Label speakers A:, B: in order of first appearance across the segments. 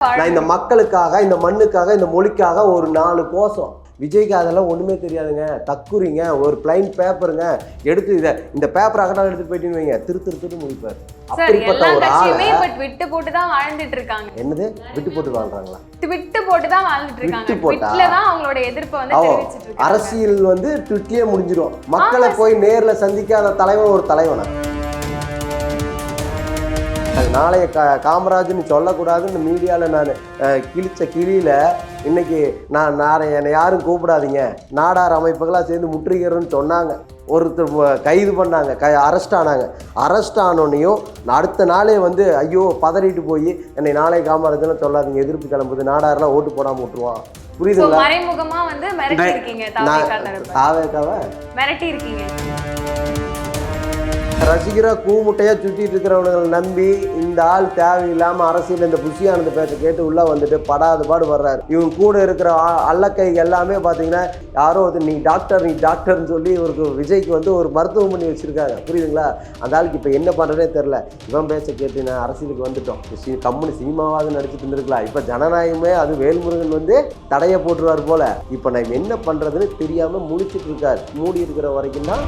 A: நான் இந்த மக்களுக்காக இந்த மண்ணுக்காக இந்த மொழிக்காக ஒரு நாலு கோசம் விஜய்க்கு அதெல்லாம் ஒண்ணுமே தெரியாதுங்க. தக்குறீங்க ஒரு பிளைன் பேப்பருங்க எடுத்து இதை இந்த பேப்பர் அகடால் எடுத்து போயிட்டு வைங்க. திரு திரு திரு முடிப்பார். அப்படிப்பட்ட ஒரு ஆளை
B: விட்டு போட்டு தான் வாழ்ந்துட்டு இருக்காங்க.
A: என்னது? விட்டு போட்டு வாழ்றாங்களா?
B: விட்டு போட்டு தான் வாழ்ந்துட்டு இருக்காங்க.
A: போட்டா?
B: அவங்களோட எதிர்ப்பை வந்து
A: அரசியல் வந்து ட்விட்லயே முடிஞ்சிடும். மக்களை போய் நேர்ல சந்திக்காத தலைவன் ஒரு தலைவனா? நாளைய கா காமராஜ்னு சொல்லக்கூடாதுன்னு மீடியாவில் நான் கிழிச்ச கிளியில் இன்னைக்கு நான் நான் என்னை யாரும் கூப்பிடாதீங்க. நாடார் அமைப்புகளாக சேர்ந்து முற்றுகிறோன்னு சொன்னாங்க. ஒருத்தர் கைது பண்ணாங்க. கை அரெஸ்ட் ஆனாங்க. அரெஸ்ட் ஆனோன்னையும் அடுத்த நாளே வந்து ஐயோ பதறிட்டு போய் என்னை நாளை காமராஜ்னு சொல்லாதீங்க. எதிர்ப்பு கிளம்புது. நாடாரெலாம் ஓட்டு போடாமல் விட்டுருவான். புரியுதுங்களா?
B: மறைமுகமா வந்து மிரட்டி இருக்கீங்க
A: தாவேக்காவை.
B: மிரட்டி இருக்கீங்க
A: ரசிகரா கூமுட்டையாக சுற்றிட்டு இருக்கிறவங்களை நம்பி இந்த ஆள் தேவையில்லாமல் அரசியல் இந்த புஷியானந்த பேச்சை கேட்டு உள்ள வந்துட்டு படாத பாடு வர்றாரு. இவங்க கூட இருக்கிற அல்லக்கை எல்லாமே பார்த்தீங்கன்னா யாரோ ஒருத்தர் நீ டாக்டர் நீ டாக்டர்னு சொல்லி இவருக்கு விஜய்க்கு வந்து ஒரு மருத்துவம் பண்ணி வச்சிருக்காங்க. புரியுதுங்களா? அந்த ஆளுக்கு இப்போ என்ன பண்ணுறதே தெரில இவன் பேச கேட்டு நான் அரசியலுக்கு வந்துட்டோம். சி- கம்முனு சினிமாவாக நடிச்சுட்டு இருந்திருக்கலாம். இப்போ ஜனநாயகமே அது வேல்முருகன் வந்து தடையை போட்டுருவார் போல. இப்போ நான் என்ன பண்ணுறதுன்னு தெரியாமல் முழிச்சிட்டு இருக்காரு. மூடி இருக்கிற வரைக்கும் தான்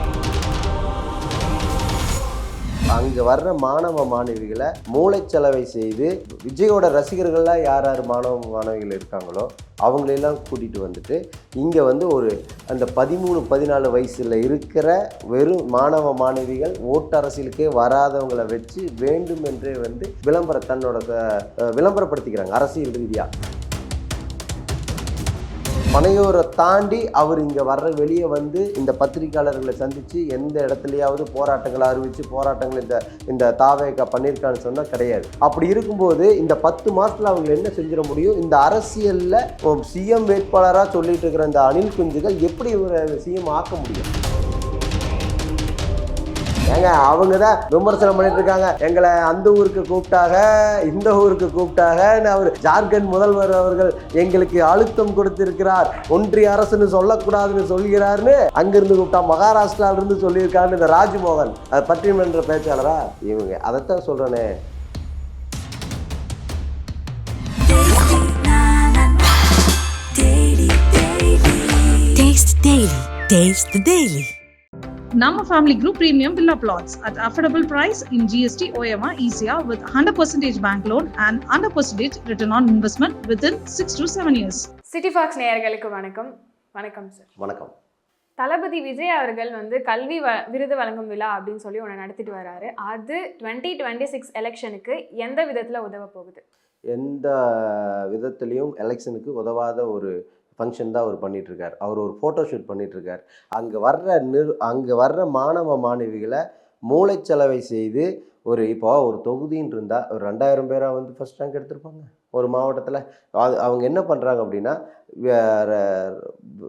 A: அங்கே வர்ற மாணவ மாணவிகளை மூளைச்சலவை செய்து விஜயோட ரசிகர்கள்லாம் யார் யார் மாணவ மாணவிகள் இருக்காங்களோ அவங்களெல்லாம் கூட்டிகிட்டு வந்துட்டு இங்கே வந்து ஒரு அந்த பதிமூணு பதினாலு வயசில் இருக்கிற வெறும் மாணவ மாணவிகள் ஓட்டரசியலுக்கே வராதவங்களை வச்சு வேண்டும் என்றே வந்து விளம்பர தன்னோட விளம்பரப்படுத்திக்கிறாங்க அரசியல் ரீதியாக பனையூரை தாண்டி அவர் இங்கே வர்ற வெளியே வந்து இந்த பத்திரிக்கையாளர்களை சந்தித்து எந்த இடத்துலையாவது போராட்டங்களை அறிவித்து போராட்டங்கள் இந்த இந்த தாவேக்கா பண்ணியிருக்கான்னு சொன்னால் கிடையாது. அப்படி இருக்கும்போது இந்த பத்து மாதத்தில் அவங்க என்ன செஞ்சிட முடியும்? இந்த அரசியலில் சிஎம் வேட்பாளராக சொல்லிட்டு இருக்கிற இந்த அனில் குஞ்சுகள் எப்படி இவரை சிஎம் ஆக்க முடியும்? ஏங்க அவங்க தான் விமர்சனம் பண்ணிட்டு இருக்காங்க எங்களை அந்த ஊருக்கு கூப்பிட்டாக இந்த ஊருக்கு கூப்பிட்டாக அவர் ஜார்க்கண்ட் முதல்வர் அவர்கள் எங்களுக்கு அழுத்தம் கொடுத்திருக்கிறார். ஒன்றிய அரசுன்னு சொல்லக்கூடாதுன்னு சொல்கிறார்னு அங்கிருந்து கூப்பிட்டா மகாராஷ்டிரால இருந்து சொல்லியிருக்காருன்னு இந்த ராஜ்மோகன் அது பட்டிமன்ற பேச்சாளரா? இவங்க அதைத்தான் சொல்றேனே.
C: Taste the Daily. The Daily.
D: Nama Family Group Premium Villa Plots at affordable price in GST OMR ECR with 100% bank loan and 100% return on investment within 6 to 7 years.
B: City fox நேயர்களுக்கு வணக்கம் வணக்கம் சார்
A: வணக்கம்
B: தளபதி விஜய் அவர்கள் வந்து கல்வி வ விருது வழங்கும் விழா அப்படின்னு சொல்லி ஒன்று நடத்திட்டு வராரு அது டுவெண்ட்டி டுவெண்ட்டி சிக்ஸ் எலெக்ஷனுக்கு எந்த விதத்தில் உதவ போகுது
A: எந்த விதத்துலேயும் எலெக்ஷனுக்கு உதவாத ஒரு ஃபங்க்ஷன் தான் அவர் பண்ணிகிட்ருக்கார் அவர் ஒரு ஃபோட்டோ ஷூட் பண்ணிட்டு அங்கே வர்ற நிர் அங்கே வர்ற மாணவ மாணவிகளை மூளைச்சலவை செய்து ஒரு இப்போ ஒரு தொகுதின்னு இருந்தால் ஒரு ரெண்டாயிரம் பேராக வந்து ஃபஸ்ட் ரேங்க் எடுத்திருப்பாங்க. ஒரு மாவட்டத்தில். அது அவங்க என்ன பண்ணுறாங்க அப்படின்னா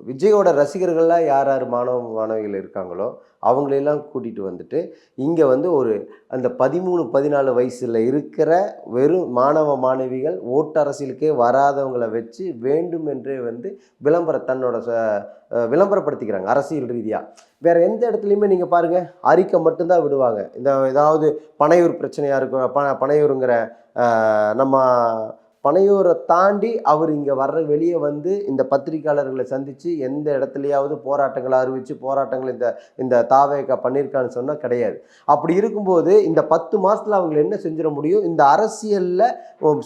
A: விஜயோட ரசிகர்கள்லாம் யார் யார் மாணவ மாணவிகள் இருக்காங்களோ அவங்களெல்லாம் கூட்டிகிட்டு வந்துட்டு இங்கே வந்து ஒரு அந்த பதிமூணு பதினாலு வயசில் இருக்கிற வெறும் மாணவ மாணவிகள் ஓட்டு அரசியலுக்கே வராதவங்களை வச்சு வேண்டும் என்றே வந்து விளம்பர தன்னோட ச- விளம்பரப்படுத்திக்கிறாங்க அரசியல் ரீதியாக வேறு எந்த இடத்துலையுமே நீங்கள் பாருங்கள் அறிக்கை மட்டும்தான் விடுவாங்க. இந்த ஏதாவது பனையூர் பிரச்சனையாக இருக்கும் ப பனையூருங்கிற நம்ம பனையூரை தாண்டி அவர் இங்கே வர்ற வெளியே வந்து இந்த பத்திரிக்கையாளர்களை சந்தித்து எந்த இடத்துலையாவது போராட்டங்களை அறிவித்து போராட்டங்கள் இந்த இந்த தாவேக்கா பண்ணியிருக்கான்னு சொன்னால் கிடையாது. அப்படி இருக்கும்போது இந்த பத்து மாதத்தில் அவங்க என்ன செஞ்சிட முடியும்? இந்த அரசியலில்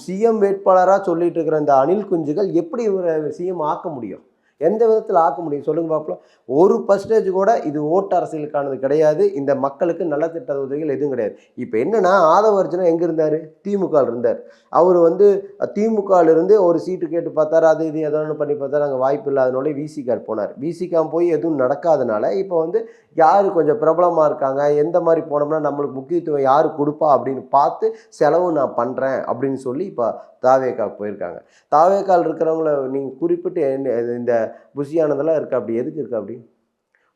A: சிஎம் வேட்பாளராக சொல்லிட்டு இருக்கிற இந்த அனில் குஞ்சுகள் எப்படி இவரை சிஎம் ஆக்க முடியும்? எந்த விதத்தில் ஆக்க முடியும்? சொல்லுங்கள் பார்ப்போம் ஒரு பர்சன்டேஜ் கூட இது ஓட்டு அரசியலுக்கானது கிடையாது. இந்த மக்களுக்கு நல்ல திட்ட உதவிகள் எதுவும் கிடையாது. இப்போ என்னென்னா ஆதவர்ஜனம் எங்கே இருந்தார்? திமுக இருந்தார். அவர் வந்து திமுகலேருந்து ஒரு சீட்டு கேட்டு பார்த்தாரு அது இது ஏதோ ஒன்று பண்ணி பார்த்தாரு அங்கே வாய்ப்பு இல்லாதனாலே விசிகார் போனார். விசிகாம் போய் எதுவும் நடக்காதனால இப்போ வந்து யார் கொஞ்சம் பிரபலமாக இருக்காங்க எந்த மாதிரி போனோம்னா நம்மளுக்கு முக்கியத்துவம் யார் கொடுப்பா அப்படின்னு பார்த்து செலவு நான் பண்ணுறேன் அப்படின்னு சொல்லி இப்போ தாவேக்காவுக்கு போயிருக்காங்க. தாவேக்கால் இருக்கிறவங்கள நீங்கள் குறிப்பிட்டு இந்த புஷியானதெல்லாம் இருக்கா அப்படி? எதுக்கு இருக்கா அப்படி?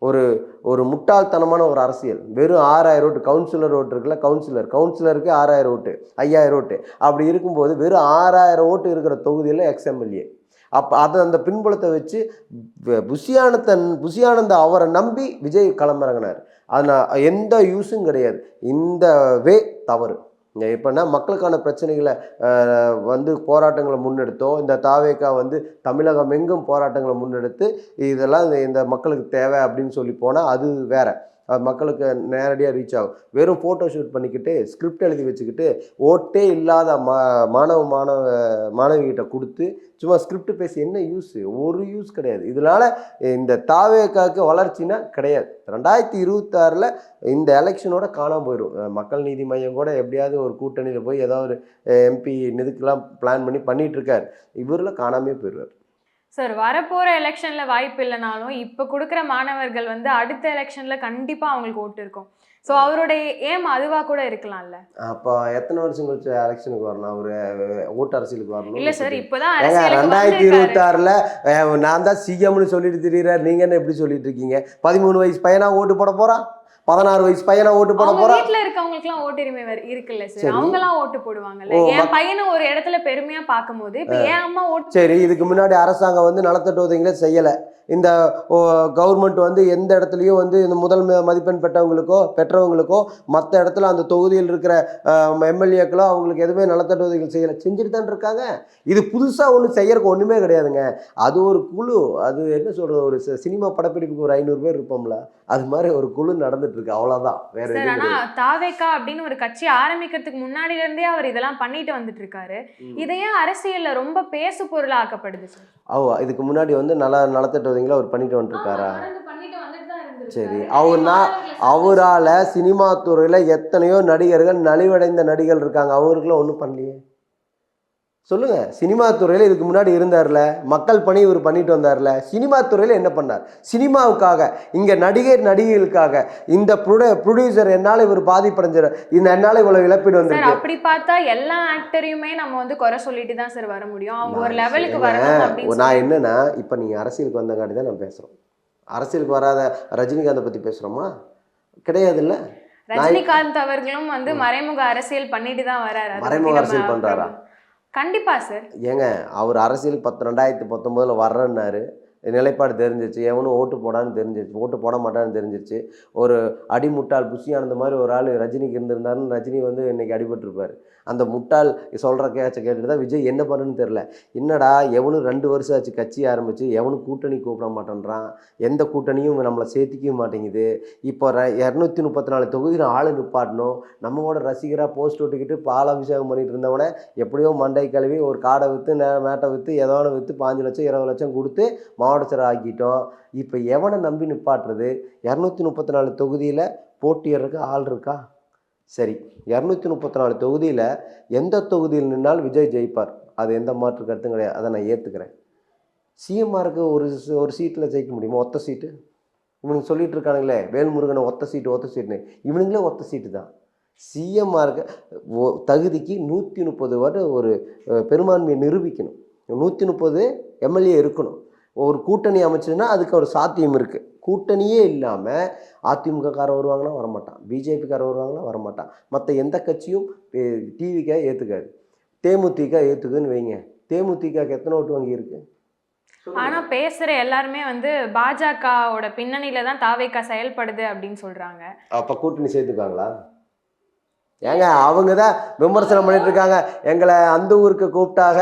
A: ஒரு ஒரு முட்டாள்தனமான ஒரு அரசியல். வெறும் ஆறாயிரம் ஓட்டு கவுன்சிலர் ஓட்டு இருக்குல்ல கவுன்சிலர். கவுன்சிலருக்கு ஆறாயிரம் ஓட்டு ஐயாயிரம் ஓட்டு. அப்படி இருக்கும்போது வெறும் ஆறாயிரம் ஓட்டு இருக்கிற தொகுதியில் எக்ஸ்எம்எல்ஏ அப்போ அதை அந்த பின்புலத்தை வச்சு புஷியானந்தன் புஷியானந்த அவரை நம்பி விஜய் களமிறங்கினார். அதனால் எந்த யூஸும் கிடையாது. இந்த வே தவறு. எப்படின்னா மக்களுக்கான பிரச்சனைகளை வந்து போராட்டங்களை முன்னெடுத்தோம் இந்த தாவேக்கா வந்து தமிழகம் எங்கும் போராட்டங்களை முன்னெடுத்து இதெல்லாம் இந்த- மக்களுக்கு தேவை அப்படின்னு சொல்லி போனால் அது வேறு. மக்களுக்கு நேரடியாக ரீச் ஆகும். வெறும் ஃபோட்டோ ஷூட் பண்ணிக்கிட்டு ஸ்கிரிப்ட் எழுதி வச்சுக்கிட்டு ஓட்டே இல்லாத மா மாணவ மாணவ மாணவிகிட்ட கொடுத்து சும்மா ஸ்கிரிப்ட் பேசி என்ன யூஸ் ஒரு யூஸ் கிடையாது. இதனால் இந்த தாவேக்காக்கு வளர்ச்சினா கிடையாது. ரெண்டாயிரத்தி இருபத்தாறில் இந்த எலெக்ஷனோட காணாமல் போயிடும். மக்கள் நீதி மையம் கூட எப்படியாவது ஒரு கூட்டணியில் போய் ஏதாவது ஒரு எம்பி இதுக்கெல்லாம் பிளான் பண்ணி பண்ணிட்டு இவரில் காணாமே போயிடுவார்.
B: சார் வரப்போற எலெக்ஷன்ல வாய்ப்பு இல்லைனாலும் இப்ப கொடுக்குற மாணவர்கள் வந்து அடுத்த எலெக்ஷன்ல கண்டிப்பா அவங்களுக்கு ஓட்டு இருக்கும். ஸோ அவருடைய ஏம் அதுவா கூட இருக்கலாம்ல?
A: அப்போ எத்தனை வருஷம் கழிச்சு எலெக்ஷனுக்கு வரணும்? அவர் ஓட்டு அரசியலுக்கு வரணும்
B: இல்ல சார் இப்பதான்
A: ரெண்டாயிரத்தி. இருபத்தாறுல நான் தான் சிஎம்னு சொல்லிட்டு திரியிறாரு. நீங்க என்ன எப்படி சொல்லிட்டு இருக்கீங்க? பதிமூணு வயசு பையனா ஓட்டு போட போறான் பதினாறு வயசு பையனா ஓட்டு போட போறான்
B: வீட்ல இருக்கவங்களுக்கு எல்லாம் ஓட்டுரிமை இருக்குல்ல சார். அவங்க எல்லாம் ஓட்டு போடுவாங்கல்ல. என் பையனை ஒரு இடத்துல பெருமையா பார்க்கும்போது இப்ப என் அம்மா ஓட்டு
A: சரி இதுக்கு முன்னாடி அரசாங்கம் வந்து நலத்திட்ட உதவிகளே செய்யலை. இந்த கவர்மெண்ட் வந்து எந்த இடத்துலையும் வந்து இந்த முதல் மதிப்பெண் பெற்றவங்களுக்கோ பெற்றவங்களுக்கோ மற்ற இடத்துல அந்த தொகுதியில் இருக்கிற எம்எல்ஏக்களோ அவங்களுக்கு எதுவுமே நலத்திட்ட உதவிகள் செய்யலை. செஞ்சுட்டு தான் இருக்காங்க. இது புதுசாக ஒன்றும் செய்யறதுக்கு ஒன்றுமே கிடையாதுங்க. அது ஒரு குழு. அது என்ன சொல்கிறது ஒரு சினிமா படப்பிடிப்புக்கு ஒரு ஐநூறு பேர் இருப்போம்ல. அது மாதிரி ஒரு குழு நடந்துட்டு இருக்கு அவ்வளோதான் வேற எதுவும்.
B: தாவேக்கா அப்படின்னு ஒரு கட்சி ஆரம்பிக்கிறதுக்கு முன்னாடில இருந்தே அவர் இதெல்லாம் பண்ணிட்டு வந்துட்டு இருக்காரு இதையே அரசியல்ல ரொம்ப பேசு பொருளா ஆக்கப்படுது
A: அவ இதுக்கு முன்னாடி வந்து நல நலத்திட்ட உதவிகளை அவர் பண்ணிட்டு வந்துருக்காரா. சரி. அவர்னா- அவரால் சினிமா துறையில் எத்தனையோ நடிகர்கள் நலிவடைந்த நடிகர்கள் இருக்காங்க. அவருக்குலாம் ஒன்றும் பண்ணலையே. சொல்லுங்க சினிமா துறையில் இதுக்கு முன்னாடி இருந்தார்ல மக்கள் பணி இவர் பண்ணிட்டு வந்தார்ல சினிமா துறையில் என்ன பண்ணார்? சினிமாவுக்காக இங்கே நடிகர் நடிகைகளுக்காக இந்த ப்ரொடியூசர் என்னால் இவர் பாதிப்படைஞ்சார் இந்த என்னால் இவ்வளோ இழப்பீடு வந்திருக்கு.
B: அப்படி பார்த்தா எல்லா ஆக்டரையுமே நம்ம வந்து குறை சொல்லிட்டு தான் சார் வர முடியும். அவங்க ஒரு லெவலுக்கு வரணும்
A: நான் என்னன்னா இப்போ நீங்கள் அரசியலுக்கு வந்தங்காட்டி தான் நான் பேசுகிறோம் அரசியலுக்கு வராத ரஜினிகாந்தை பற்றி பேசுகிறோமா கிடையாதுல்ல.
B: ரஜினிகாந்த் அவர்களும் வந்து மறைமுக அரசியல் பண்ணிட்டு தான் வராரு.
A: மறைமுக அரசியல்
B: நம்ம
A: கண்டிப்பாக
B: கண்டிப்பா சார்
A: ஏங்க அவர் அரசியல் பத்து ரெண்டாயிரத்தி பத்தொம்போதில் வர்றேன்னாரு. நிலைப்பாடு தெரிஞ்சிச்சு எவனும் ஓட்டு போடான்னு தெரிஞ்சிருச்சு ஓட்டு போட மாட்டான்னு தெரிஞ்சிருச்சு. ஒரு அடிமுட்டாள் புஷியானந்த மாதிரி ஒரு ஆள் ரஜினிக்கு இருந்திருந்தாருன்னு ரஜினி வந்து இன்னைக்கு அடிபட்டிருப்பார். அந்த முட்டாள் சொல்கிற கேச்ச கேட்டுட்டு தான் விஜய் என்ன பண்ணுன்னு தெரில என்னடா எவனும் ரெண்டு வருஷம் ஆச்சு கட்சி ஆரம்பிச்சு எவனும் கூட்டணி கூப்பிட மாட்டேன்றான். எந்த கூட்டணியும் நம்மளை சேர்த்திக்கவே மாட்டேங்குது. இப்போ ர இரநூத்தி முப்பத்தி நாலு தொகுதியில் ஆள் நிப்பாட்டணும். நம்மளோட ரசிகராக போஸ்ட் ஒட்டிக்கிட்டு பாலாபிஷேகம் பண்ணிட்டு இருந்தவனே எப்படியோ மண்டை கழுவி ஒரு காடை விற்று மேட்டை விற்று ஏதோ விற்று பாஞ்சு லட்சம் இருபது லட்சம் கொடுத்து மாவட்ட செயலர் ஆக்கிட்டோம் இப்போ எவனை நம்பி நிப்பாட்டுறது? இரநூத்தி முப்பத்தி நாலு தொகுதியில் போட்டியிடறதுக்கு ஆள் இருக்கா? சரி இரநூத்தி முப்பத்தி நாலு தொகுதியில் எந்த தொகுதியில் நின்றாலும் விஜய் ஜெயிப்பார்? அது எந்த மாற்று கருத்தும் கிடையாது. அதை நான் ஏற்றுக்கிறேன் சிஎம்ஆருக்கு ஒரு ஒரு சீட்டில் ஜெயிக்க முடியுமா? ஒத்த சீட்டு? இவனுங்க சொல்லிட்டு இருக்கானுங்களே வேல்முருகனை ஒத்த சீட்டு ஒத்த சீட்டுன்னு. இவனுங்களே ஒத்த சீட்டு தான். சிஎம்ஆருக்கு தகுதிக்கு நூற்றி முப்பது வருட ஒரு பெரும்பான்மையை நிரூபிக்கணும். நூற்றி முப்பது எம்எல்ஏ இருக்கணும். ஒரு கூட்டணி அமைச்சதுன்னா அதுக்கு ஒரு சாத்தியம் இருக்குது கூட்டணியே இல்லாமல் அதிமுககாரன் வருவாங்கன்னா வரமாட்டான். பிஜேபிக்காரன் வருவாங்கன்னா வரமாட்டான். மற்ற எந்த கட்சியும் டிவிக்க ஏற்றுக்காது தேமுதிக ஏற்றுக்குதுன்னு வைங்க. தேமுதிகக்கு எத்தனை ஓட்டு வங்கி இருக்கு?
B: ஆனா பேசுற எல்லாருமே வந்து பாஜகவோட பின்னணியில தான் தாவேக்கா செயல்படுது அப்படின்னு சொல்றாங்க.
A: அப்போ கூட்டணி சேர்த்துக்காங்களா ஏங்க அவங்க தான் விமர்சனம் பண்ணிட்டு இருக்காங்க எங்களை அந்த ஊருக்கு கூப்பிட்டாக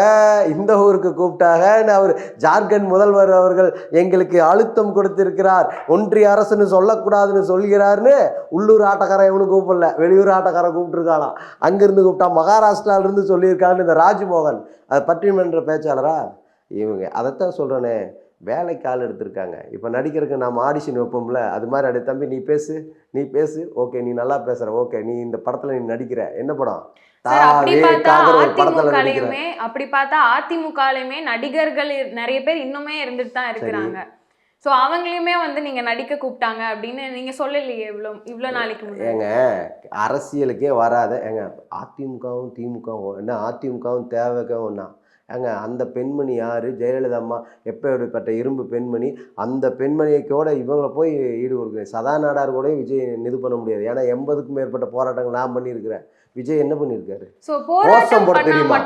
A: இந்த ஊருக்கு கூப்பிட்டாகன்னு அவர் ஜார்க்கண்ட் முதல்வர் அவர்கள் எங்களுக்கு அழுத்தம் கொடுத்திருக்கிறார். ஒன்றிய அரசுன்னு சொல்லக்கூடாதுன்னு சொல்கிறார்னு உள்ளூர் ஆட்டக்காரன் எவனும் கூப்பிடல. வெளியூர் ஆட்டக்காரன் கூப்பிட்டுருக்காளாம். அங்கிருந்து கூப்பிட்டா மகாராஷ்டிரால இருந்து சொல்லியிருக்கான்னு இந்த ராஜ்மோகன். அது பட்டிமன்ற பேச்சாளரா? இவங்க அதைத்தான் சொல்கிறேனே வேலைக்கு ஆள் எடுத்திருக்காங்க. இப்போ நடிக்கிறதுக்கு நம்ம ஆடிஷன் வைப்போம்ல அது மாதிரி அடி தம்பி நீ பேசு நீ பேசு. ஓகே நீ நல்லா பேசுற. ஓகே நீ இந்த படத்தில் நீ நடிக்கிற. என்ன படம்?
B: அப்படி பார்த்தா அதிமுகலையுமே நடிகர்கள் நிறைய பேர் இன்னுமே இருந்துட்டு தான் இருக்கிறாங்க. சோ அவங்களையுமே வந்து நீங்க நடிக்க கூப்பிட்டாங்க அப்படின்னு நீங்க சொல்லலையே இவ்வளோ இவ்வளோ நாளைக்கு
A: ஏங்க அரசியலுக்கே வராத ஏங்க அதிமுகவும் திமுகவும் என்ன அதிமுகவும் தேவைக்கவும் ஒன்றா ஏங்க அந்த பெண்மணி யார்? ஜெயலலிதா அம்மா எப்பேற்பட்ட இரும்பு பெண்மணி? அந்த பெண்மணியோட இவங்கள போய் ஈடு கொடுக்குறேன் சதா நாடார் கூட விஜய் இது பண்ண முடியாது. ஏன்னா எண்பதுக்கும் மேற்பட்ட போராட்டங்கள் நான் பண்ணியிருக்கிறேன். விஜய் என்ன பண்ணியிருக்காரு? கோஷம் போட தெரியுமா?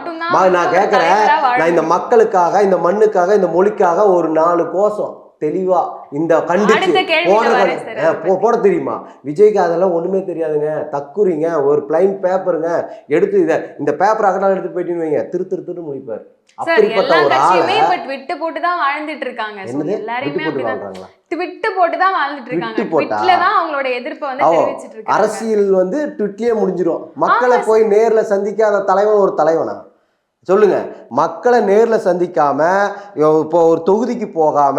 A: நான் கேட்குறேன் நான் இந்த. மக்களுக்காக இந்த மண்ணுக்காக இந்த மொழிக்காக ஒரு நாலு கோஷம். தெளிவா இந்த கண்டிச்சு
B: அடுத்த கேள்வியில
A: போடுற
B: வரேன்
A: கண்டி-
B: சார்
A: அஹ் போ- போட தெரியுமா? விஜய்க்கு அதெல்லாம் ஒண்ணுமே தெரியாதுங்க. தக்குறீங்க. ஒரு பிளைன் பேப்பருங்க எடுத்து இதை இந்த பேப்பர் அகடால் எடுத்து போயிட்டு வைங்க. திரு திரு திரு முடிப்பார். அப்படிப்பட்ட ஒரு ஆளை
B: ட்விட்டு போட்டு தான் வாழ்ந்துட்டு இருக்காங்க.
A: விட்டு
B: ட்விட்டு போட்டு தான் வாழ்ந்துட்டு இருக்காங்க? ட்விட்ல தான் அவங்களோட எதிர்ப்பை வந்து
A: ஆமா.
B: தெரிவிச்சிட்டு இருக்காங்க.
A: அரசியல் வந்து ட்விட்லயே முடிஞ்சிரும். மக்களை போய் நேர்ல சந்திக்காத தலைவன் ஒரு தலைவனா? சொல்லுங்க. மக்களை நேரில் சந்திக்காம இப்போ ஒரு தொகுதிக்கு போகாம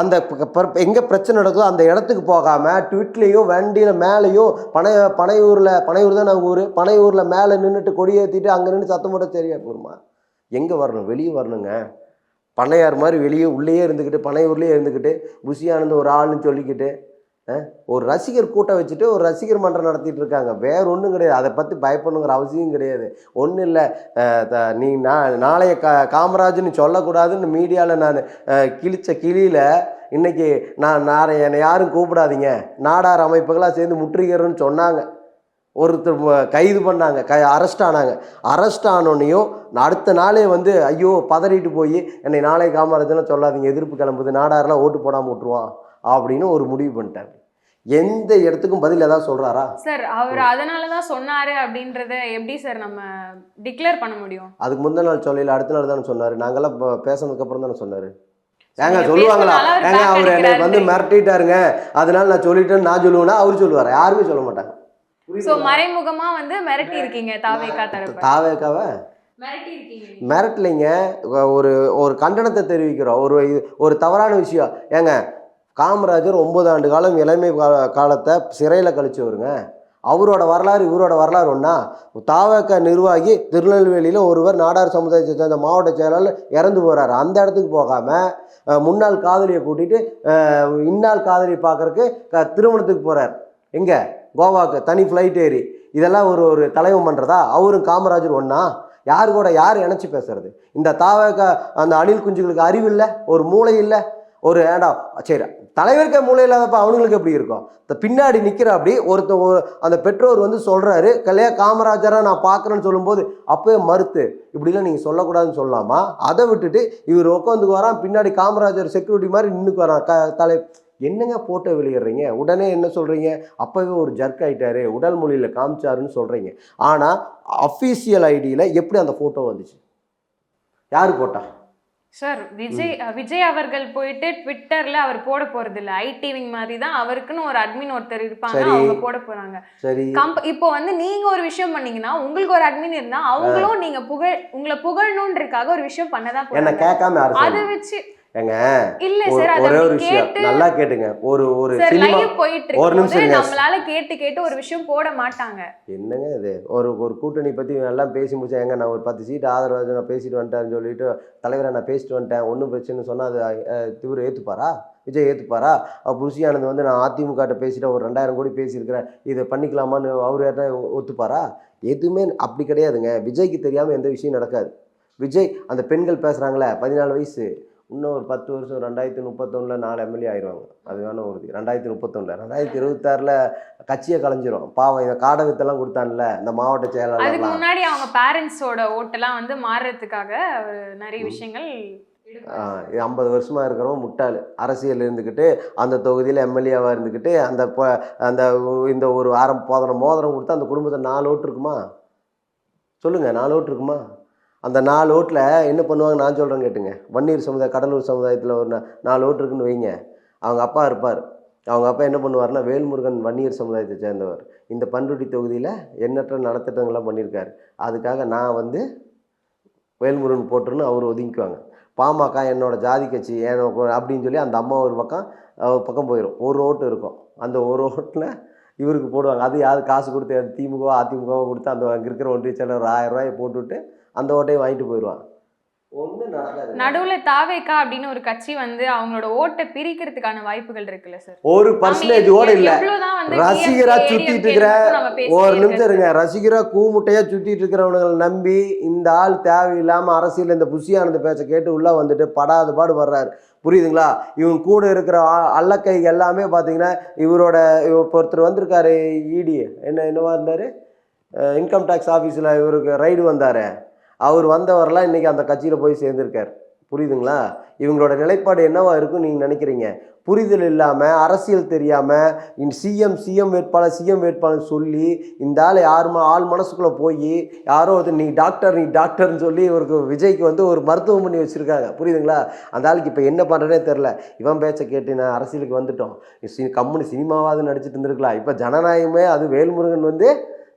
A: அந்த எங்க பிரச்சனை நடக்குதோ அந்த இடத்துக்கு போகாம ட்விட்லேயோ வண்டியில மேலேயோ பனை பனையூர்ல பனையூர் தான் ஊர்? பனையூர்ல மேலே நின்றுட்டு கொடியேற்றிட்டு அங்கே நின்று சத்தம் போட சரியா போருமா எங்கே வரணும்? வெளியே வரணுங்க. பண்ணையார் மாதிரி வெளியே உள்ளேயே இருந்துக்கிட்டு பனையூர்லேயே இருந்துக்கிட்டு புஷியானந்த ஒரு ஆள்னு சொல்லிக்கிட்டு ஒரு ரசிகர் கூட்டம் வச்சுட்டு ஒரு ரசிகர் மன்றம் நடத்திட்டு இருக்காங்க. வேற ஒன்றும் கிடையாது. அதை பற்றி பயப்படணுங்கிற அவசியம் கிடையாது. ஒன்றும் இல்லை. நீ நான் நாளைய கா காமராஜ்னு சொல்லக்கூடாதுன்னு மீடியாவில் நான் கிழிச்ச கிளியில் இன்னைக்கு நான் நாளை என்னை யாரும் கூப்பிடாதீங்க. நாடார் அமைப்புகளாக சேர்ந்து முற்றுகிறோன்னு சொன்னாங்க. ஒருத்தர் கைது பண்ணாங்க. க அரெஸ்ட் ஆனாங்க. அரெஸ்ட் ஆனோன்னையும் அடுத்த நாளே வந்து ஐயோ பதறிட்டு போய் என்னை நாளை காமராஜன்னு சொல்லாதீங்க. எதிர்ப்பு கிளம்புது. நாடாரெலாம் ஓட்டு போடாமல் விட்டுருவான். அப்படின்னு ஒரு முடிவு பண்ணிட்டாங்க எந்த இடத்துக்கும் பதில் ஏதாவது சொல்கிறாரா
B: சார் அவர் அதனாலதான் சொன்னாரு அப்படின்றத எப்படி சார் நம்ம டிக்ளேர் பண்ண முடியும்?
A: அதுக்கு முந்தின நாள் சொல்லல அடுத்த நாள் தானே சொன்னார். நாங்கெல்லாம் பேசினதுக்கு அப்புறம் தானே சொன்னார். ஏங்க சொல்லுவாங்களா? ஏங்க அவர் என்னை வந்து. மிரட்டிட்டாருங்க. அதனால நான் சொல்லிட்டேன்னு நான் சொல்லுவேன்னா அவர் சொல்லுவார்? யாருமே சொல்ல மாட்டாங்க.
B: சோ மறைமுகமா வந்து மிரட்டி இருக்கீங்க தாவேக்கா தரப்பு.
A: தாவேக்காவை?
B: மிரட்டி இருக்கீங்க.
A: மிரட்டலைங்க. ஒரு ஒரு கண்டனத்தை தெரிவிக்கிறோம். ஒரு ஒரு தவறான விஷயம். ஏங்க காமராஜர் ஒன்பது ஆண்டு காலம் இளமை காலத்தை சிறையில் கழிச்சவருங்க. அவரோட வரலாறு இவரோட வரலாறு ஒன்றா தாவக நிர்வாகி திருநெல்வேலியில் ஒருவர் நாடார் சமுதாயத்தை சேர்ந்த மாவட்ட செயலாளர் இறந்து போகிறார் அந்த இடத்துக்கு போகாமல் முன்னாள் காதலியை கூட்டிகிட்டு இன்னால் காதலியை பார்க்குறக்கு க திருமணத்துக்கு போகிறார் எங்கே? கோவாக்கு. தனி ஃப்ளைட் ஏறி. இதெல்லாம் ஒரு ஒரு தலைவன் பண்ணுறதா அவரும் காமராஜர் ஒன்றா யார் கூட யார் இணைச்சி பேசுறது? இந்த தாவக அந்த அணில் குஞ்சுகளுக்கு அறிவு இல்லை? ஒரு மூளை இல்லை? ஒரு ஏடா சரி தலைவருக்கே மூளை இல்லாதப்ப அவனுங்களுக்கு எப்படி இருக்கும்? இந்த பின்னாடி நிற்கிற அப்படி ஒருத்த அந்த பெற்றோர் வந்து சொல்கிறாரு கல்யாண காமராஜரை நான் பார்க்குறேன்னு சொல்லும்போது அப்போயே மறுத்து இப்படிலாம் நீங்கள் சொல்லக்கூடாதுன்னு சொல்லலாமா அதை விட்டுட்டு இவர் உட்காந்துக்கு வரான் பின்னாடி காமராஜர் செக்யூரிட்டி மாதிரி நின்றுக்கு வரான் க தலை என்னங்க போட்டோ வெளியிடுறீங்க? உடனே என்ன சொல்கிறீங்க அப்போவே ஒரு ஜர்க் ஆகிட்டாரு உடல் மொழியில் காமிச்சாருன்னு சொல்கிறீங்க ஆனால் அஃபீஷியல் ஐடியில் எப்படி அந்த ஃபோட்டோ வந்துச்சு? யார் போட்டா?
B: சார் விஜய் விஜய் அவர்கள் போயிட்டு ட்விட்டர்ல அவர் போட போறது இல்ல ஐடி விங் மாதிரி தான் அவருக்குன்னு ஒரு அட்மின் ஒருத்தர் இருப்பாங்க. அவங்க போட போறாங்க. கம்ப இப்போ வந்து நீங்க ஒரு விஷயம் பண்ணீங்கன்னா உங்களுக்கு ஒரு அட்மின் இருந்தா அவங்களும் நீங்க புகழ் உங்களை புகழணுன்றதுக்காக ஒரு விஷயம் பண்ணதான் அதை? வச்சு
A: ஏங்க
B: இல்ல
A: ஒரு-
B: சார்
A: ஒரே ஒரு விஷயம். நல்லா கேட்டுங்க. ஒரு ஒரு சினிமா
B: போயிட்டு
A: ஒரு நிமிஷம்.
B: நம்மளால கேட்டு கேட்டு ஒரு விஷயம் போட மாட்டாங்க.
A: என்னங்க இது? ஒரு ஒரு கூட்டணி பற்றி எல்லாம் பேசி முடிச்சேன் ஏங்க நான் ஒரு பத்து சீட் ஆதரவு நான் பேசிட்டு வந்துட்டேன்னு சொல்லிட்டு தலைவரை நான் பேசிட்டு வந்துட்டேன் ஒன்றும் பிரச்சனை சொன்னால் அது இவர் ஏற்றுப்பாரா விஜய் ஏற்றுப்பாரா புருஷி ஆனந்த் வந்து நான் அதிமுகட்ட பேசிட்டு ஒரு ரெண்டாயிரம் கோடி பேசியிருக்கிறேன். இதை பண்ணிக்கலாமான்னு அவர் யார்ட்டா ஒத்துப்பாரா? எதுவுமே அப்படி கிடையாதுங்க. விஜய்க்கு தெரியாமல் எந்த விஷயம் நடக்காது. விஜய் அந்த பெண்கள் பேசுகிறாங்களே பதினாலு வயசு. இன்னும் ஒரு பத்து வருஷம் ரெண்டாயிரத்தி முப்பத்தொன்னில் நாலு எம்எல்ஏ ஆயிடுவாங்க அது வேணும் உறுதி. ரெண்டாயிரத்தி முப்பத்தொன்னில். ரெண்டாயிரத்தி இருபத்தாறில் கட்சியை கலைஞ்சிரும். பாவம் இந்த காடை வித்தெல்லாம் கொடுத்தான்ல இந்த மாவட்ட
B: அதுக்கு
A: செயலாளர்லாம்
B: முன்னாடி அவங்க பேரண்ட்ஸோட ஓட்டெல்லாம் வந்து மாறுறதுக்காக நிறைய விஷயங்கள்
A: இது ஐம்பது வருஷமாக இருக்கிறவன் முட்டாள். அரசியல் இருந்துக்கிட்டு அந்த தொகுதியில் எம்எல்ஏவாக இருந்துக்கிட்டு அந்த அந்த இந்த ஒரு ஆரம் போதனம் மோதிரம் கொடுத்து அந்த குடும்பத்தை நாலு ஓட்டு இருக்குமா? சொல்லுங்கள் நாலு ஓட்டு இருக்குமா? அந்த நாலு ஓட்டில் என்ன பண்ணுவாங்க நான் சொல்கிறேன் கேட்டுங்க. வன்னியர் சமுதாய கடலூர் சமுதாயத்தில் ஒரு நாலு ஓட்டு இருக்குன்னு வைங்க. அவங்க அப்பா இருப்பார். அவங்க அப்பா என்ன பண்ணுவார்னா வேல்முருகன் வன்னியர் சமுதாயத்தை சேர்ந்தவர். இந்த பண்ருட்டி தொகுதியில் எண்ணற்ற நலத்திட்டங்கள்லாம் பண்ணியிருக்காரு அதுக்காக நான் வந்து வேல்முருகன் போட்டுருன்னு அவர் ஒதுங்கிக்குவாங்க. பாமக என்னோடய ஜாதி கட்சி ஏன் அப்படின்னு சொல்லி அந்த அம்மா ஒரு பக்கம் பக்கம் போயிடும் ஒரு ஓட்டு இருக்கும். அந்த ஒரு ஓட்டில் இவருக்கு போடுவாங்க. அது யார் காசு கொடுத்து திமுக அதிமுகவோ கொடுத்து அந்த அங்கே இருக்கிற ஒன்றிய செயலர் ஒரு ஆயிரம் ரூபாயை போட்டுவிட்டு அந்த ஓட்டையும் வாங்கிட்டு போயிடுவான்
B: நடுவுல தாவேக்கா அப்படின்னு ஒரு கட்சி வந்து அவங்களோட ஓட்டை பிரிக்கிறதுக்கான வாய்ப்புகள் இருக்குல்ல சார்?
A: ஒரு பர்சன்டேஜ் கூட இல்லை. ரசிகரா சுத்திட்டு இருக்கிற ஒரு நிமிஷம் இருங்க. ரசிகரா கூமுட்டையா சுத்திட்டு இருக்கிறவனுங்களை நம்பி இந்த ஆள் தேவையில்லாம அரசியல் இந்த புஷியானந்த பேச்சை கேட்டு உள்ள வந்துட்டு படாத பாடு வர்றாரு. புரியுதுங்களா? இவன் கூட இருக்கிற அல்லக்கை எல்லாமே பார்த்தீங்கன்னா இவரோட இவ- இப்ப ஒருத்தர் வந்திருக்காரு இடி என்ன என்னவா இருந்தாரு? இன்கம் டேக்ஸ் ஆஃபீஸில் இவருக்கு ரைடு வந்தாரு. அவர் வந்தவரெல்லாம் இன்னைக்கு அந்த கட்சியில் போய் சேர்ந்திருக்கார். புரியுதுங்களா? இவங்களோட நிலைப்பாடு என்னவா இருக்கும் நீங்கள் நினைக்கிறீங்க? புரிதல் இல்லாமல் அரசியல் தெரியாமல் சிஎம் சிஎம் வேட்பாளர் சிஎம் வேட்பாளர் சொல்லி இந்த ஆள் யாருமா ஆள் மனசுக்குள்ளே போய் யாரோ ஒருத்தர் நீ டாக்டர் நீ டாக்டர்னு சொல்லி ஒரு விஜய்க்கு வந்து ஒரு மருத்துவம் பண்ணி வச்சுருக்காங்க. புரியுதுங்களா? அந்த ஆளுக்கு இப்போ என்ன பண்ணுறேனே தெரில இவன் பேச்சை கேட்டு நான் அரசியலுக்கு வந்துட்டோம். சி கம்முனு சினிமாவாவது நடிச்சிட்டு இருந்திருக்கலாம். இப்போ ஜனநாயகமே அது வேல்முருகன் வந்து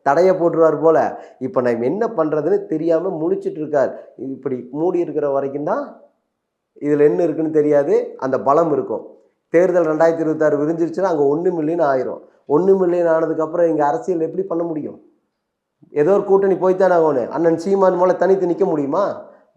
A: தடையை போட்டுருவார் போல். இப்போ நம்ம என்ன பண்ணுறதுன்னு தெரியாமல் முழிச்சிட்டு இருக்கார். இப்படி மூடி இருக்கிற வரைக்கும் தான் இதில் என்ன இருக்குன்னு தெரியாது. அந்த பலம் இருக்கும். தேர்தல் ரெண்டாயிரத்தி இருபத்தாறு விரிஞ்சிருச்சுன்னா அங்கே ஒன்று மில்லியன் ஆயிரும். ஒன்று மில்லியன் ஆனதுக்கப்புறம் இங்கே அரசியல் எப்படி பண்ண முடியும்? ஏதோ ஒரு கூட்டணி போய்த்தானே ஆகணும். அண்ணன் சீமான் மூலம் தனித்து நிற்க முடியுமா?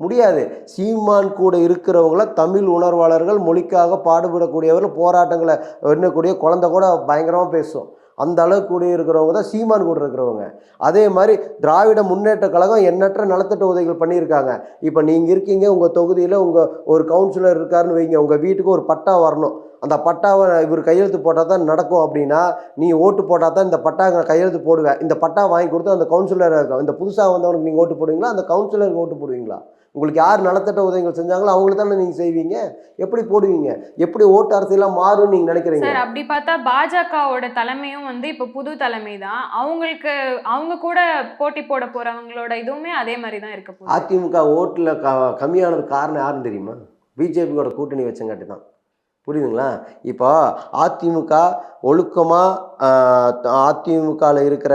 A: முடியாது. சீமான் கூட இருக்கிறவங்கள தமிழ் உணர்வாளர்கள் மொழிக்காக பாடுபடக்கூடியவர்கள் போராட்டங்களை எண்ணக்கூடிய குழந்தை கூட பயங்கரமாக பேசும். அந்த அளவுக்கு கூட இருக்கிறவங்க தான் சீமான் கூட இருக்கிறவங்க. அதே மாதிரி திராவிட முன்னேற்ற கழகம் எண்ணற்ற நலத்திட்ட உதவிகள் பண்ணியிருக்காங்க. இப்போ நீங்கள் இருக்கீங்க உங்கள் தொகுதியில் உங்கள் ஒரு கவுன்சிலர் இருக்காருன்னு வைங்க உங்கள் வீட்டுக்கு ஒரு பட்டா வரணும். அந்த பட்டாவை இவர் கையெழுத்து போட்டால் தான் நடக்கும் அப்படின்னா நீ ஓட்டு போட்டால் தான் இந்த பட்டா கையெழுத்து போடுவேன். இந்த பட்டா வாங்கி கொடுத்து அந்த கவுன்சிலராக இருக்கும் இந்த புதுசாக வந்தவனுக்கு நீங்கள் ஓட்டு போடுவீங்களா? அந்த கவுன்சிலருக்கு ஓட்டு போடுவீங்களா? உங்களுக்கு யார் நலத்திட்ட உதவிகள் செஞ்சாங்களோ அவங்களுக்கு தானே நீங்கள் செய்வீங்க? எப்படி போடுவீங்க? எப்படி ஓட்டு அரசியலாம் மாறும்னு நீங்கள் நினைக்கிறீங்க?
B: சார் அப்படி பார்த்தா பாஜகவோட தலைமையும் வந்து இப்போ புது தலைமை தான். அவங்களுக்கு அவங்க கூட போட்டி போட போறவங்களோட இதுவுமே அதே மாதிரி தான் இருக்க
A: அதிமுக ஓட்டில் க கம்மியானது காரணம் யாருன்னு தெரியுமா? பிஜேபியோட கூட்டணி வச்சங்காட்டி தான். புரியுதுங்களா? இப்போ அதிமுக ஒழுக்கமாக அதிமுகவில் இருக்கிற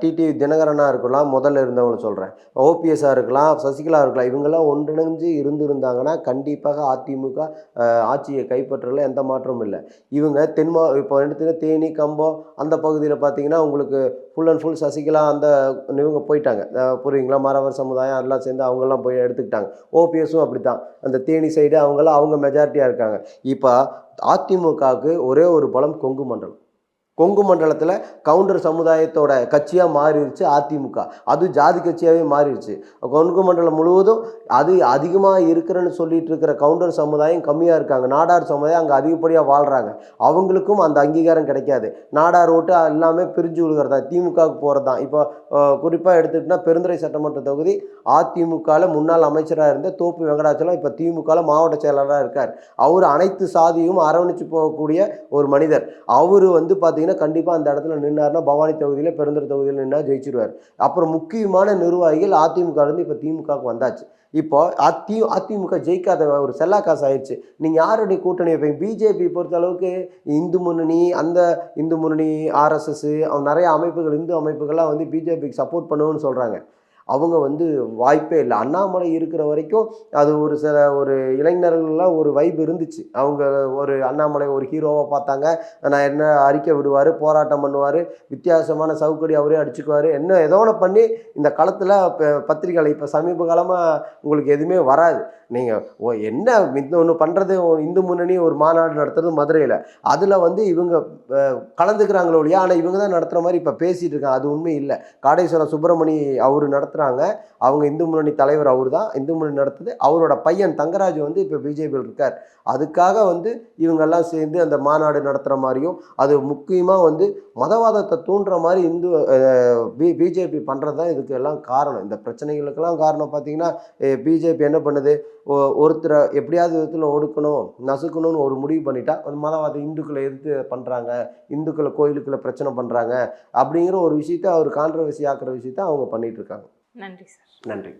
A: டிடிவி தினகரனாக இருக்கலாம் முதல்ல இருந்தவங்க சொல்கிறேன் ஓபிஎஸ்ஸாக இருக்கலாம் சசிகலா இருக்கலாம் இவங்கெல்லாம் ஒன்றிணைஞ்சு இருந்திருந்தாங்கன்னா கண்டிப்பாக அதிமுக ஆட்சியை கைப்பற்றல எந்த மாற்றமும் இல்லை. இவங்க தென்மா இப்போ எடுத்துக்கிட்ட தேனி கம்பம் அந்த பகுதியில் பார்த்தீங்கன்னா உங்களுக்கு ஃபுல் அண்ட் ஃபுல் சசிகலா அந்த இவங்க போயிட்டாங்க. புரியுங்களா மறவர் சமுதாயம் எல்லாம் சேர்ந்து அவங்கெல்லாம் போய் எடுத்துக்கிட்டாங்க. ஓபிஎஸும் அப்படி தான் அந்த தேனி சைடு அவங்கெல்லாம் அவங்க மெஜாரிட்டியாக இருக்காங்க. இப்போ அதிமுகவுக்கு ஒரே ஒரு பலம் கொங்கு மண்டலம். கொங்கு மண்டலத்தில் கவுண்டர் சமுதாயத்தோட கட்சியாக மாறிடுச்சு அதிமுக. அது ஜாதி கட்சியாகவே மாறிடுச்சு கொங்கு மண்டலம் முழுவதும் அது அதிகமாக இருக்கிறேன்னு சொல்லிட்டு இருக்கிற கவுண்டர் சமுதாயம் கம்மியாக இருக்காங்க. நாடார் சமுதாயம் அங்கே அதிகப்படியாக வாழ்கிறாங்க அவங்களுக்கும் அந்த அங்கீகாரம் கிடைக்காது. நாடார் ஓட்டு எல்லாமே பிரிஞ்சு விழுகிறது? தான் திமுகவுக்கு போகிறது தான் இப்போ குறிப்பாக எடுத்துக்கிட்டோன்னா பெருந்துறை சட்டமன்ற தொகுதி அதிமுகவில் முன்னாள் அமைச்சராக இருந்த தோப்பு வெங்கடாச்சலம் இப்போ திமுகவில் மாவட்ட செயலாளராக இருக்கார். அவர் அனைத்து சாதியும் அரவணைச்சு போகக்கூடிய ஒரு மனிதர். அவர் வந்து பார்த்தீங்கன்னா கண்டிப்பாக அந்த இடத்துல நின்னார்னா பவானி தொகுதியில் பெருந்தர் தொகுதியில் நின்னா ஜெயிச்சிருவார். அப்புறம் முக்கியமான நிர்வாகிகள் அதிமுகலேருந்து இப்போ திமுகவுக்கு வந்தாச்சு. இப்போ அதி அதிமுக ஜெயிக்காத ஒரு செல்லா காசு ஆயிடுச்சு நீங்கள் யாருடைய கூட்டணி வைப்பீங்க? பிஜேபி பொறுத்த அளவுக்கு இந்து முன்னணி அந்த இந்து முன்னணி ஆர்எஸ்எஸ் நிறைய அமைப்புகள் இந்து அமைப்புகள்லாம் வந்து பிஜேபிக்கு சப்போர்ட் பண்ணுவோன்னு சொல்கிறாங்க அவங்க வந்து வாய்ப்பே இல்லை. அண்ணாமலை இருக்கிற வரைக்கும் அது ஒரு சில ஒரு இளைஞர்கள்லாம் ஒரு வைப் இருந்துச்சு. அவங்க ஒரு அண்ணாமலை ஒரு ஹீரோவாக பார்த்தாங்க. நான் என்ன அறிக்கை விடுவார் போராட்டம் பண்ணுவார் வித்தியாசமான சவுக்கடி அவரே அடிச்சுக்குவார். என்ன ஏதோ ஒன்று பண்ணி இந்த காலத்தில் இப்போ பத்திரிகைகள் இப்போ சமீப காலமாக உங்களுக்கு எதுவுமே வராது. நீங்கள் ஓ என்ன இந்த ஒன்று பண்ணுறது இந்து முன்னணி ஒரு மாநாடு நடத்துறது மதுரையில். அதில் வந்து இவங்க கலந்துக்கிறாங்களோ இல்லையா? ஆனால் இவங்க தான் நடத்துகிற மாதிரி இப்போ பேசிகிட்டு இருக்காங்க. அது உண்மை இல்லை. காடேஸ்வரம் சுப்பிரமணி அவர் நடத்துகிறாங்க அவங்க இந்து முன்னணி தலைவர் அவர் தான் இந்து முன்னணி நடத்துது. அவரோட பையன் தங்கராஜ் வந்து இப்போ பிஜேபியில் இருக்கார். அதுக்காக வந்து இவங்கெல்லாம் சேர்ந்து அந்த மாநாடு நடத்துகிற மாதிரியும் அது முக்கியமாக வந்து மதவாதத்தை தூண்டுற மாதிரி இந்து பி பிஜேபி பண்ணுறது தான் இதுக்கு எல்லாம் காரணம். இந்த பிரச்சனைகளுக்கெல்லாம் காரணம் பார்த்தீங்கன்னா பிஜேபி என்ன பண்ணுது? ஒருத்தரை எப்படியாவது விதத்தில் ஒடுக்கணும் நசுக்கணும்னு ஒரு முடிவு பண்ணிட்டா அந்த மதவாத இந்துக்களை எதிர்த்து பண்ணுறாங்க இந்துக்களை கோயிலுக்குள்ள பிரச்சனை பண்ணுறாங்க அப்படிங்கிற ஒரு விஷயத்த அவர் கான்ட்ரவர்சி ஆக்குற விஷயத்த அவங்க பண்ணிட்டு இருக்காங்க.
B: நன்றி சார்.
A: நன்றி.